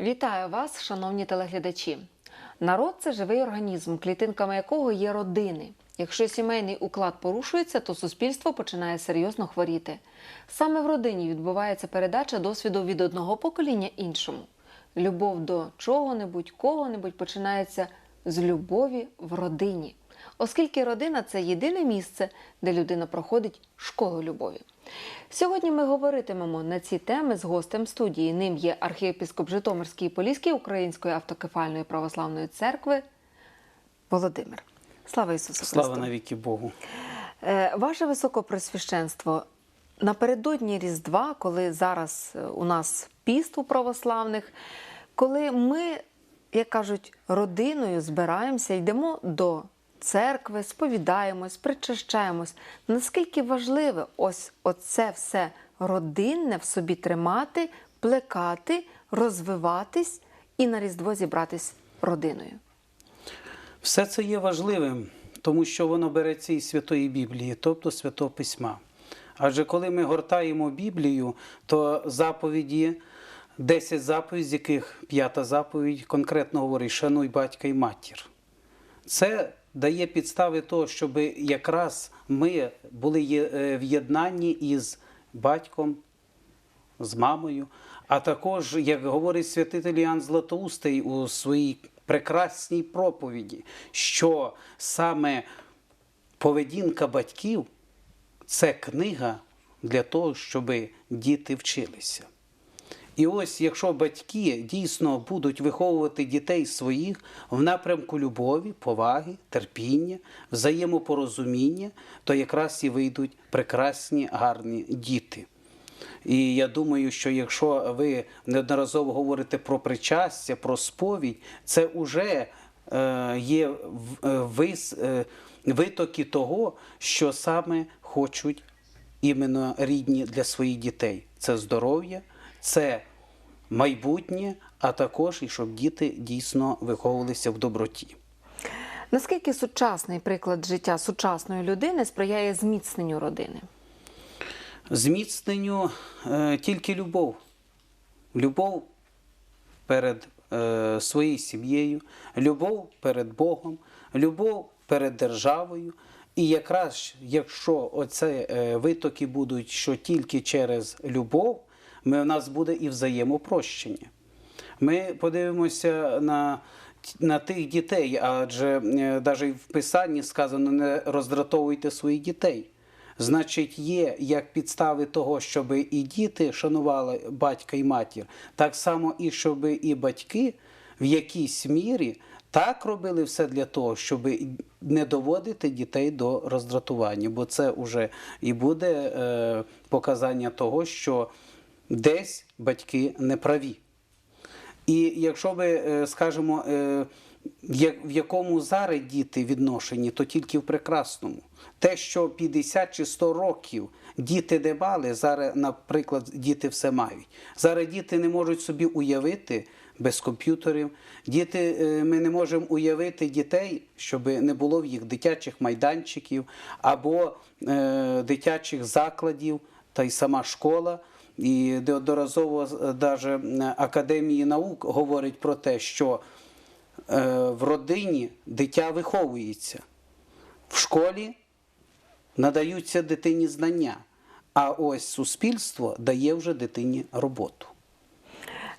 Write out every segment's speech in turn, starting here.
Вітаю вас, шановні телеглядачі. Народ це живий організм, клітинками якого є родини. Якщо сімейний уклад порушується, то суспільство починає серйозно хворіти. Саме в родині відбувається передача досвіду від одного покоління іншому. Любов до чого-небудь, кого-небудь починається з любові в родині, оскільки родина це єдине місце, де людина проходить школу любові. Сьогодні ми говоритимемо на ці теми з гостем студії. Ним є архієпископ Житомирський і Поліський Української автокефальної православної церкви Володимир. Слава Ісусу Христу! Слава навіки Богу. Е, Ваше Високопресвященство, напередодні Різдва, коли зараз е, у нас піст у православних, коли ми, як кажуть, родиною збираємося, йдемо до церкви, сповідаємось, причащаємось, наскільки важливе ось оце все родинне в собі тримати, плекати, розвиватись і на Різдво зібратись родиною. Все це є важливим, тому що воно береться із Святої Біблії, тобто Святого Письма. Адже коли ми гортаємо Біблію, то заповіді, 10 заповідей, з яких п'ята заповідь конкретно говорить шануй батька і матір. Це дає підстави того, щоб якраз ми були е, в єднанні із батьком, з мамою, а також, як говорить святитель Іоанн Златоустий у своїй прекрасній проповіді, що саме поведінка батьків це книга для того, щоб діти вчилися. І ось, якщо батьки дійсно будуть виховувати дітей своїх в напрямку любові, поваги, терпіння, взаємопорозуміння, то якраз і вийдуть прекрасні, гарні діти. І я думаю, що якщо ви неодноразово говорите про причастя, про сповідь, це вже е, є е, е, витоки того, що саме хочуть іменно рідні для своїх дітей. Це здоров'я, це майбутнє, а також і щоб діти дійсно виховувалися в доброті. Наскільки сучасний приклад життя сучасної людини сприяє зміцненню родини? Зміцненню е, тільки любов. Любов перед е, своєю сім'єю, любов перед Богом, любов перед державою. І якраз якщо оце е, витоки будуть, що тільки через любов, ми, у нас буде і взаємопрощення. Ми подивимося на, на тих дітей, адже навіть в Писанні сказано, не роздратовуйте своїх дітей. Значить, є як підстави того, щоб і діти шанували батька і матір, так само і щоб і батьки в якійсь мірі так робили все для того, щоб не доводити дітей до роздратування, бо це вже і буде е, показання того, що десь батьки не праві. І якщо ми е, скажемо, е, в якому зараз діти відношені, то тільки в прекрасному. Те, що 50 чи 100 років діти не мали, зараз, наприклад, діти все мають. Зараз діти не можуть собі уявити без комп'ютерів. Діти, е, ми не можемо уявити дітей, щоб не було в їх дитячих майданчиків або е, дитячих закладів, та й сама школа. І неодноразово даже Академії наук говорить про те, що е, в родині дитя виховується, в школі надаються дитині знання, а ось суспільство дає вже дитині роботу.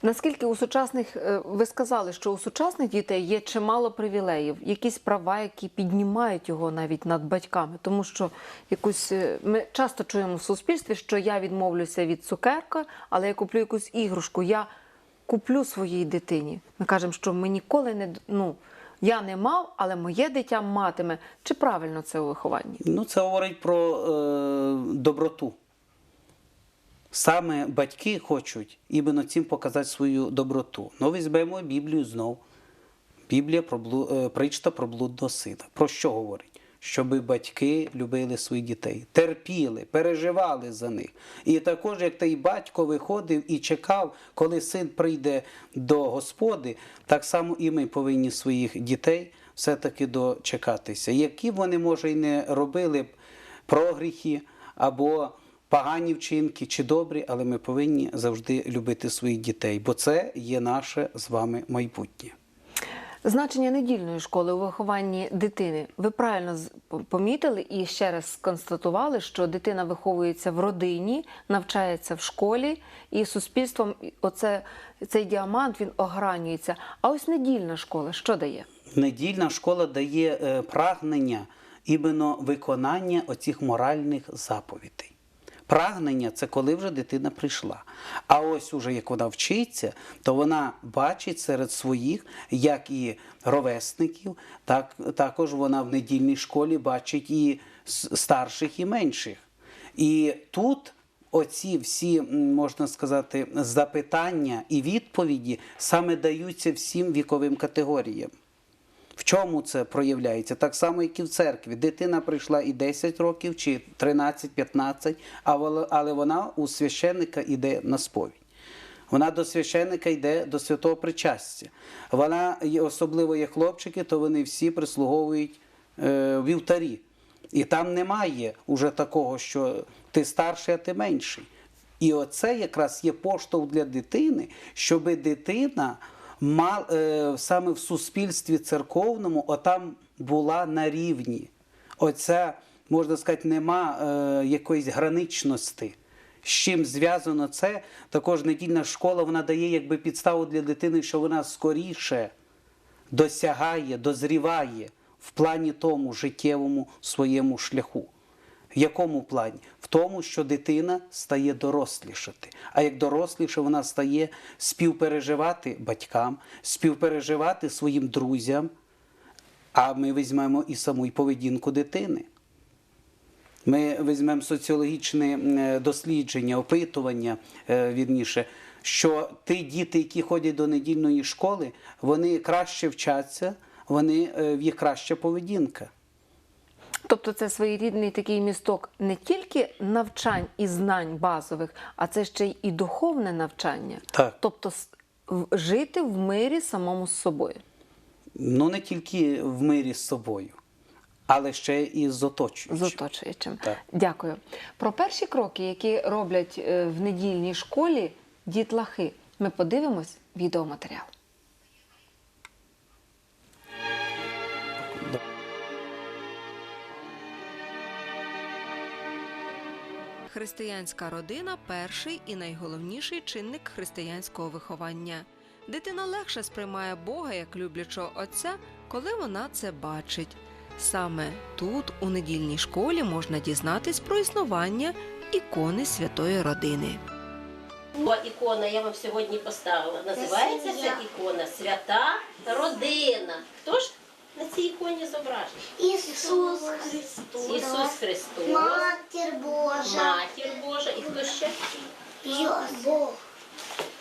Наскільки у сучасних е, ви сказали, що у сучасних дітей є чимало привілеїв, якісь права, які піднімають його навіть над батьками, тому що якусь е, ми часто чуємо в суспільстві, що я відмовлюся від цукерка, але я куплю якусь іграшку. Я куплю своїй дитині. Ми кажемо, що ми ніколи не ну я не мав, але моє дитя матиме. Чи правильно це у вихованні? Ну, це говорить про е, доброту. Саме батьки хочуть іменно цим показати свою доброту. Ну, візьмемо Біблію знов. Біблія про блу, е, причта про блудного сина. Про що говорить? Щоб батьки любили своїх дітей, терпіли, переживали за них. І також, як той батько виходив і чекав, коли син прийде до Господи, так само і ми повинні своїх дітей все-таки дочекатися. Які б вони, може, і не робили б прогріхи або погані вчинки чи добрі, але ми повинні завжди любити своїх дітей, бо це є наше з вами майбутнє. Значення недільної школи у вихованні дитини. Ви правильно помітили і ще раз сконстатували, що дитина виховується в родині, навчається в школі, і суспільством оце, цей діамант він огранюється. А ось недільна школа що дає? Недільна школа дає е, прагнення іменно виконання оцих моральних заповідей. Прагнення це коли вже дитина прийшла. А ось уже як вона вчиться, то вона бачить серед своїх, як і ровесників, так також вона в недільній школі бачить і старших, і менших. І тут оці всі, можна сказати, запитання і відповіді саме даються всім віковим категоріям. В чому це проявляється? Так само, як і в церкві. Дитина прийшла і 10 років, чи 13-15, а вол- але вона у священника йде на сповідь. Вона до священника йде до святого причастя. Вона, особливо є хлопчики, то вони всі прислуговують е, вівтарі. І там немає уже такого, що ти старший, а ти менший. І оце якраз є поштовх для дитини, щоб дитина мал, е, саме в суспільстві церковному отам була на рівні. Оця, можна сказати, нема е, якоїсь граничності. З чим зв'язано це, також недільна школа вона дає якби підставу для дитини, що вона скоріше досягає, дозріває в плані тому життєвому своєму шляху. В якому плані? Тому, що дитина стає дорослішати. А як доросліше, вона стає співпереживати батькам, співпереживати своїм друзям. А ми візьмемо і саму й поведінку дитини. Ми візьмемо соціологічне е, дослідження, опитування, е, вірніше, що ті діти, які ходять до недільної школи, вони краще вчаться, вони, е, в їх краща поведінка. Тобто це своєрідний такий місток не тільки навчань і знань базових, а це ще й і духовне навчання. Так. Тобто жити в мирі самому з собою. Ну не тільки в мирі з собою, але ще і з оточуючим. з оточуючим. Так. Дякую. Про перші кроки, які роблять е, в недільній школі дітлахи, ми подивимось відеоматеріал. Християнська родина перший і найголовніший чинник християнського виховання. Дитина легше сприймає Бога як люблячого отця, коли вона це бачить. Саме тут, у недільній школі, можна дізнатись про існування ікони святої родини. О, ікона я вам сьогодні поставила. Називається ця ікона Свята Родина. Хто ж на цій іконі зображений? Ісус Христос. Ісус Христос, Матір Божа. Матір Божа і хто ще? Бог.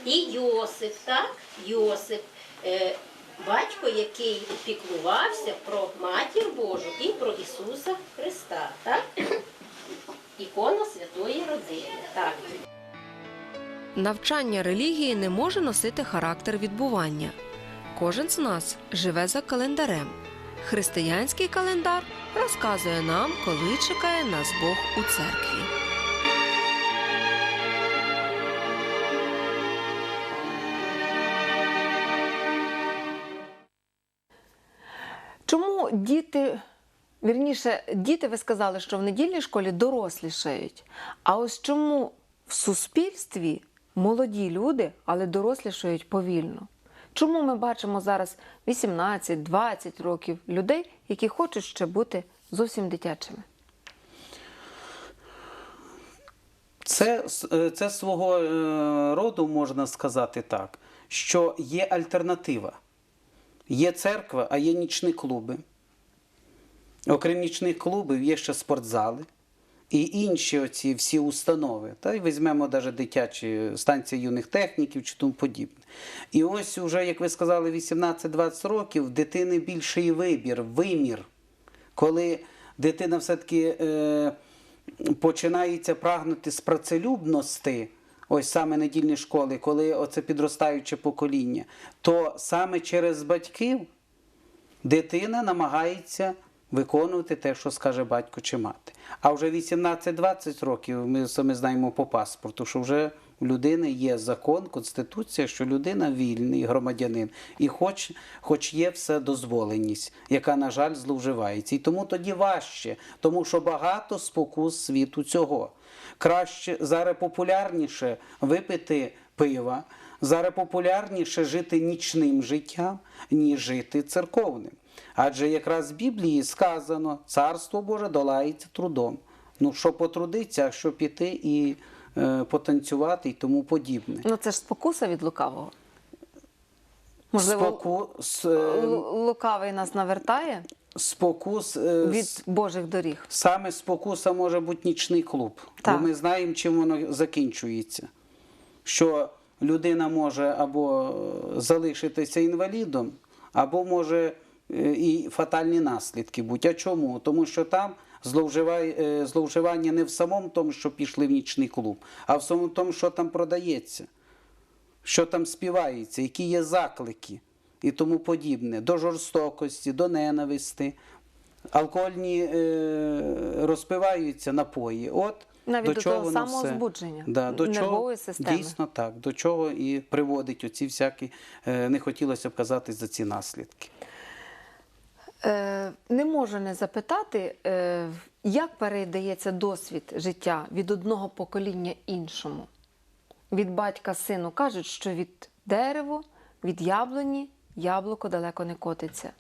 І Йосип, так? Йосип. Е, батько, який піклувався про матір Божу і про Ісуса Христа. Так? Ікона Святої Родини. Так. Навчання релігії не може носити характер відбування. Кожен з нас живе за календарем. Християнський календар розказує нам, коли чекає нас Бог у церкві. Чому діти, вірніше, діти, ви сказали, що в недільній школі дорослішають. А ось чому в суспільстві молоді люди, але дорослішають повільно? Чому ми бачимо зараз 18-20 років людей, які хочуть ще бути зовсім дитячими? Це, е, це свого е, роду можна сказати так, що є альтернатива. Є церква, а є нічні клуби. Окрім нічних клубів, є ще спортзали і інші оці всі установи. Та й візьмемо навіть дитячі станції юних техніків чи тому подібне. І ось уже, як ви сказали, 18-20 років дитини більший вибір, вимір, коли дитина все-таки е, починається прагнути з працелюбності, ось саме недільні школи, коли оце підростаюче покоління, то саме через батьків дитина намагається виконувати те, що скаже батько чи мати. А вже 18-20 років ми самі знаємо по паспорту, що вже у людини є закон, конституція, що людина вільний громадянин, і хоч, хоч є все дозволеність, яка, на жаль, зловживається. І тому тоді важче, тому що багато спокус світу цього. Краще зараз популярніше випити пива, зараз популярніше жити нічним життям, ніж жити церковним. Адже якраз в Біблії сказано, царство Боже долається трудом. Ну, що потрудиться, а що піти і е, потанцювати і тому подібне. Ну це ж спокуса від лукавого. Можливо, Спокус, е, лукавий нас навертає спокус е, від Божих доріг. Саме спокуса може бути нічний клуб. Так. Бо ми знаємо, чим воно закінчується. Що людина може або залишитися інвалідом, або може е, і фатальні наслідки бути. А чому? Тому що там е, зловживання не в самому тому, що пішли в нічний клуб, а в самому тому, що там продається, що там співається, які є заклики і тому подібне, до жорстокості, до ненависти. Алкогольні е, розпиваються напої. От Навіть до чого того самого все. збудження да, до чого, системи. Дійсно так, до чого і приводить оці всякі, е, не хотілося б казати за ці наслідки. Е, не можу не запитати, е, як передається досвід життя від одного покоління іншому. Від батька сину кажуть, що від дереву, від яблуні яблуко далеко не котиться.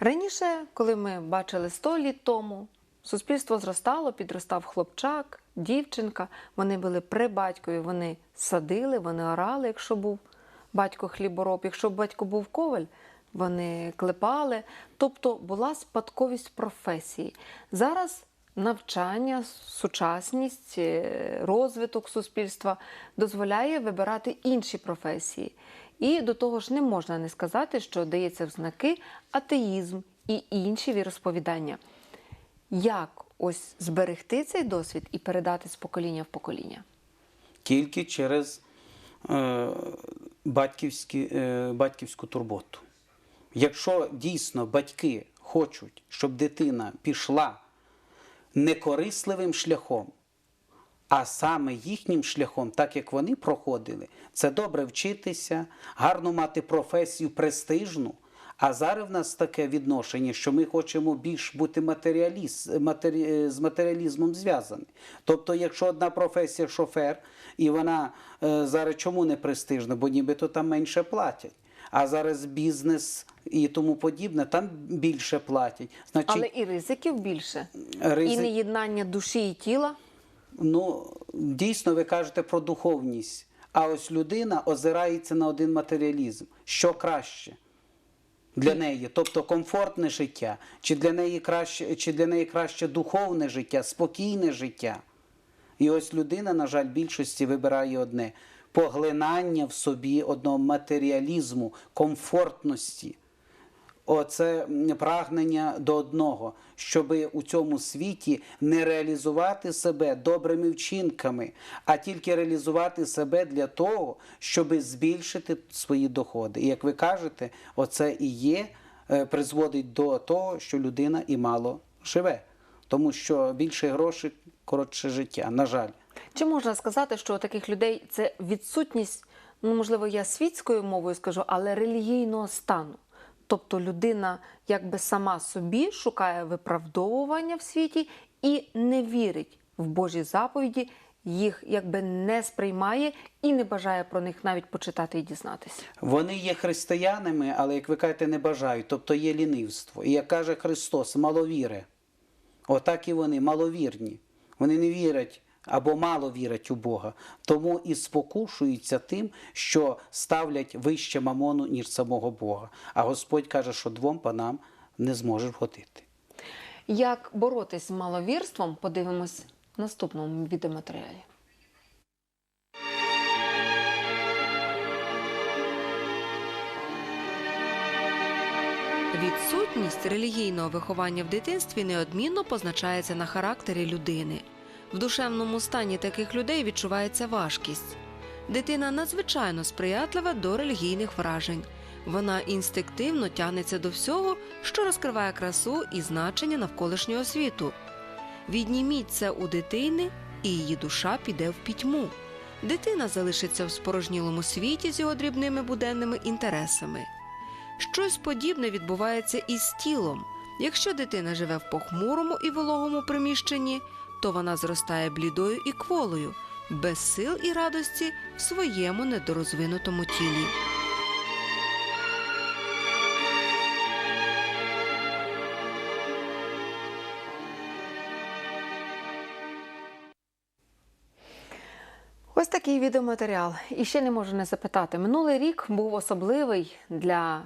Раніше, коли ми бачили 100 літ тому, суспільство зростало, підростав хлопчак, дівчинка, вони були при батькові, вони садили, вони орали, якщо був батько хлібороб, якщо батько був коваль, вони клепали. Тобто була спадковість професії. Зараз навчання, сучасність, е, розвиток суспільства дозволяє вибирати інші професії. І до того ж не можна не сказати, що дається в знаки атеїзм і інші віросповідання. Як ось зберегти цей досвід і передати з покоління в покоління? Тільки через е, батьківські, е, батьківську турботу. Якщо дійсно батьки хочуть, щоб дитина пішла некорисливим шляхом, а саме їхнім шляхом, так як вони проходили, це добре вчитися, гарно мати професію престижну. А зараз в нас таке відношення, що ми хочемо більш бути матеріаліст, матері, з матеріалізмом зв'язані. Тобто, якщо одна професія шофер, і вона е, зараз чому не престижна, бо нібито там менше платять. А зараз бізнес і тому подібне, там більше платять. Значить, Але і ризиків більше, Ризик- і неєднання душі і тіла. Ну, дійсно, ви кажете про духовність. А ось людина озирається на один матеріалізм. Що краще для неї? Тобто комфортне життя, чи для неї краще, чи для неї краще духовне життя, спокійне життя. І ось людина, на жаль, більшості вибирає одне поглинання в собі одного матеріалізму, комфортності. Оце прагнення до одного, щоб у цьому світі не реалізувати себе добрими вчинками, а тільки реалізувати себе для того, щоб збільшити свої доходи. І як ви кажете, оце і є, е, призводить до того, що людина і мало живе, тому що більше грошей, коротше життя. На жаль. Чи можна сказати, що у таких людей це відсутність, ну можливо, я світською мовою скажу, але релігійного стану? Тобто людина якби сама собі шукає виправдовування в світі і не вірить в Божі заповіді, їх якби не сприймає і не бажає про них навіть почитати і дізнатися. Вони є християнами, але, як ви кажете, не бажають, тобто є лінивство. І як каже Христос, маловіри. Отак і вони маловірні. Вони не вірять або мало вірять у Бога. Тому і спокушуються тим, що ставлять вище мамону, ніж самого Бога. А Господь каже, що двом панам не зможеш вгодити. Як боротись з маловірством, подивимось в наступному відеоматеріалі. Відсутність релігійного виховання в дитинстві неодмінно позначається на характері людини. В душевному стані таких людей відчувається важкість. Дитина надзвичайно сприятлива до релігійних вражень. Вона інстинктивно тягнеться до всього, що розкриває красу і значення навколишнього світу. Відніміть це у дитини, і її душа піде в пітьму. Дитина залишиться в спорожнілому світі з його дрібними буденними інтересами. Щось подібне відбувається і з тілом. Якщо дитина живе в похмурому і вологому приміщенні, то вона зростає блідою і кволою, без сил і радості в своєму недорозвинутому тілі. Ось такий відеоматеріал. І ще не можу не запитати. Минулий рік був особливий для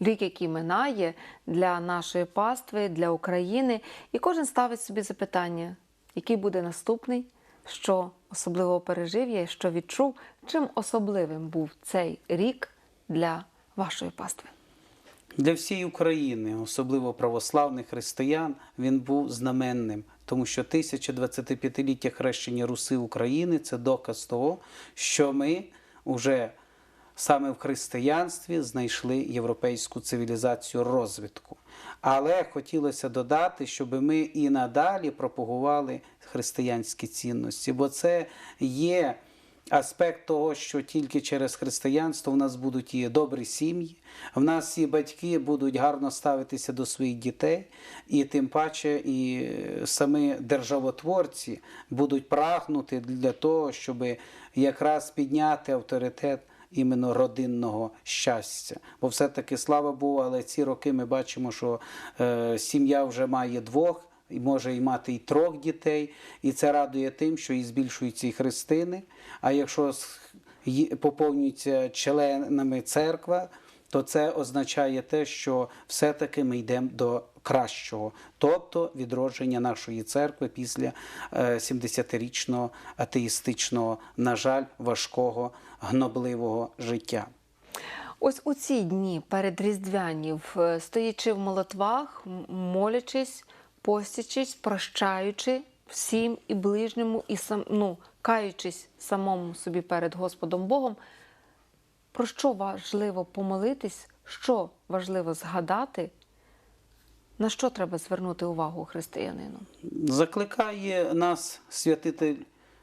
рік, який минає, для нашої пастви, для України. І кожен ставить собі запитання, який буде наступний, що особливо пережив я, що відчув, чим особливим був цей рік для вашої пастви. Для всієї України, особливо православних християн, він був знаменним, тому що 1025-ліття хрещення Руси України це доказ того, що ми вже саме в християнстві знайшли європейську цивілізацію розвитку. Але хотілося додати, щоб ми і надалі пропагували християнські цінності, бо це є аспект того, що тільки через християнство в нас будуть і добрі сім'ї, в нас і батьки будуть гарно ставитися до своїх дітей, і тим паче і самі державотворці будуть прагнути для того, щоб якраз підняти авторитет іменно родинного щастя. Бо все-таки слава Богу, але ці роки ми бачимо, що е, сім'я вже має двох. І може і мати і трьох дітей, і це радує тим, що і збільшуються і хрестини. А якщо поповнюється членами церква, то це означає те, що все-таки ми йдемо до кращого, тобто відродження нашої церкви після е, 70-річного атеїстичного, на жаль, важкого, гнобливого життя. Ось у ці дні перед Різдвяні, в- стоячи в молитвах, молячись, постячись, прощаючи всім і ближньому, і сам, ну, каючись самому собі перед Господом Богом, про що важливо помолитись, що важливо згадати, на що треба звернути увагу християнину? Закликає нас святитель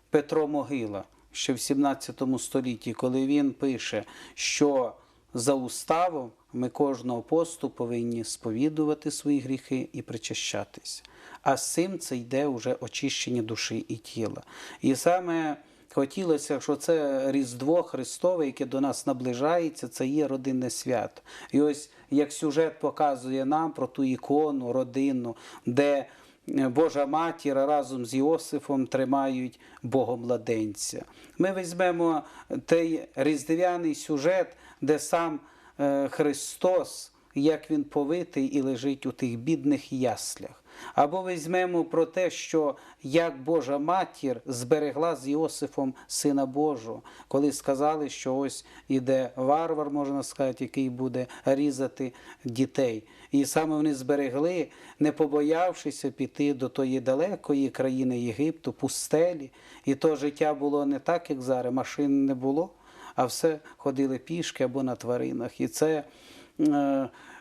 Петро Могила ще в 17 столітті, коли він пише, що за уставом ми кожного посту повинні сповідувати свої гріхи і причащатись. А з цим це йде вже очищення душі і тіла. І саме хотілося, що це Різдво Христове, яке до нас наближається, це є родинне свято. І ось як сюжет показує нам про ту ікону родинну, де Божа матір разом з Йосифом тримають Богомладенця. Ми візьмемо той різдвяний сюжет, де сам е, Христос, як він повитий і лежить у тих бідних яслях. Або візьмемо про те, що як Божа матір зберегла з Йосифом Сина Божого, коли сказали, що ось іде варвар, можна сказати, який буде різати дітей. І саме вони зберегли, не побоявшися піти до тої далекої країни Єгипту, пустелі. І то життя було не так, як зараз, машин не було, а все ходили пішки або на тваринах. І це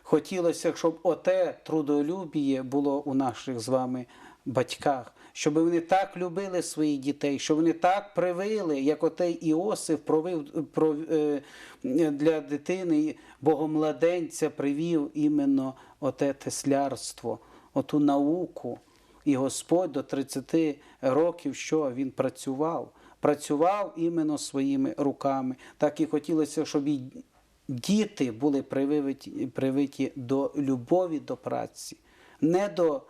хотілося, щоб оте трудолюбіє було у наших з вами батьках, щоб вони так любили своїх дітей, щоб вони так привили, як отей Іосиф провив про, е, для дитини богомладенця привів іменно оте теслярство, оту науку. І Господь до 30 років, що він працював, працював іменно своїми руками. Так і хотілося, щоб і діти були привиті, привиті до любові до праці, не до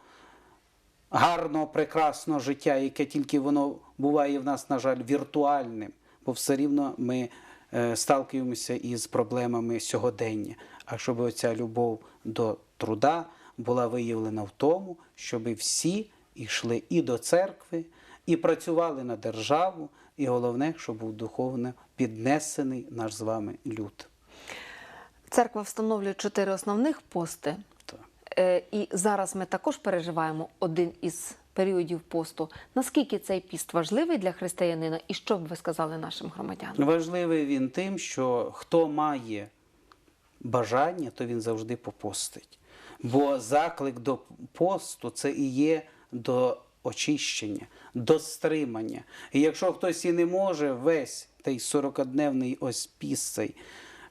гарного, прекрасного життя, яке тільки воно буває в нас, на жаль, віртуальним, бо все рівно ми е, сталкуємося із проблемами сьогодення. А щоб оця любов до труда була виявлена в тому, щоб всі йшли і до церкви, і працювали на державу, і головне, щоб був духовно піднесений наш з вами люд. Церква встановлює чотири основних пости. Так. Е, І зараз ми також переживаємо один із періодів посту. Наскільки цей піст важливий для християнина, і що б ви сказали нашим громадянам? Важливий він тим, що хто має бажання, то він завжди попостить. Бо заклик до посту це і є до очищення, до стримання. І якщо хтось і не може весь той 40-дневний ось піс цей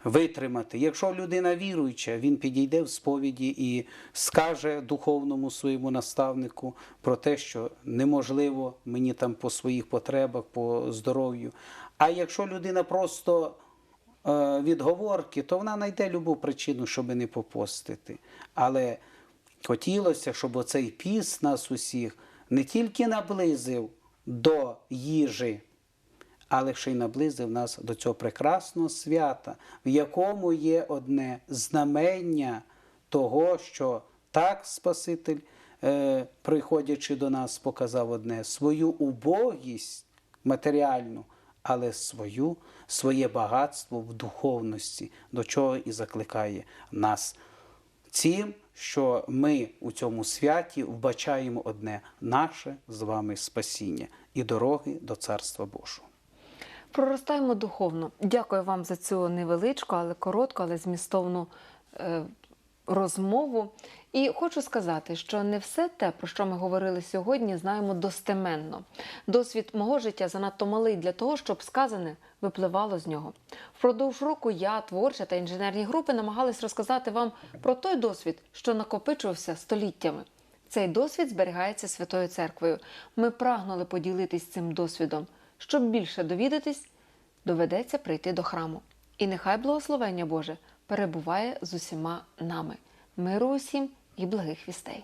витримати, якщо людина віруюча, він підійде в сповіді і скаже духовному своєму наставнику про те, що неможливо мені там по своїх потребах, по здоров'ю. А якщо людина просто е, відговорки, то вона знайде любу причину, щоб не попостити. Але хотілося, щоб оцей піс нас усіх не тільки наблизив до їжі, але ще й наблизив нас до цього прекрасного свята, в якому є одне знамення того, що так Спаситель, е, приходячи до нас, показав одне свою убогість матеріальну, але свою, своє багатство в духовності, до чого і закликає нас. Цим, що ми у цьому святі вбачаємо одне наше з вами спасіння і дороги до Царства Божого. Проростаємо духовно. Дякую вам за цю невеличку, але коротку, але змістовну е, розмову. І хочу сказати, що не все те, про що ми говорили сьогодні, знаємо достеменно. Досвід мого життя занадто малий для того, щоб сказане випливало з нього. Впродовж року я, творча та інженерні групи намагались розказати вам про той досвід, що накопичувався століттями. Цей досвід зберігається Святою Церквою. Ми прагнули поділитись цим досвідом. Щоб більше довідатись, доведеться прийти до храму. І нехай благословення Боже перебуває з усіма нами. Миру усім і благих вістей.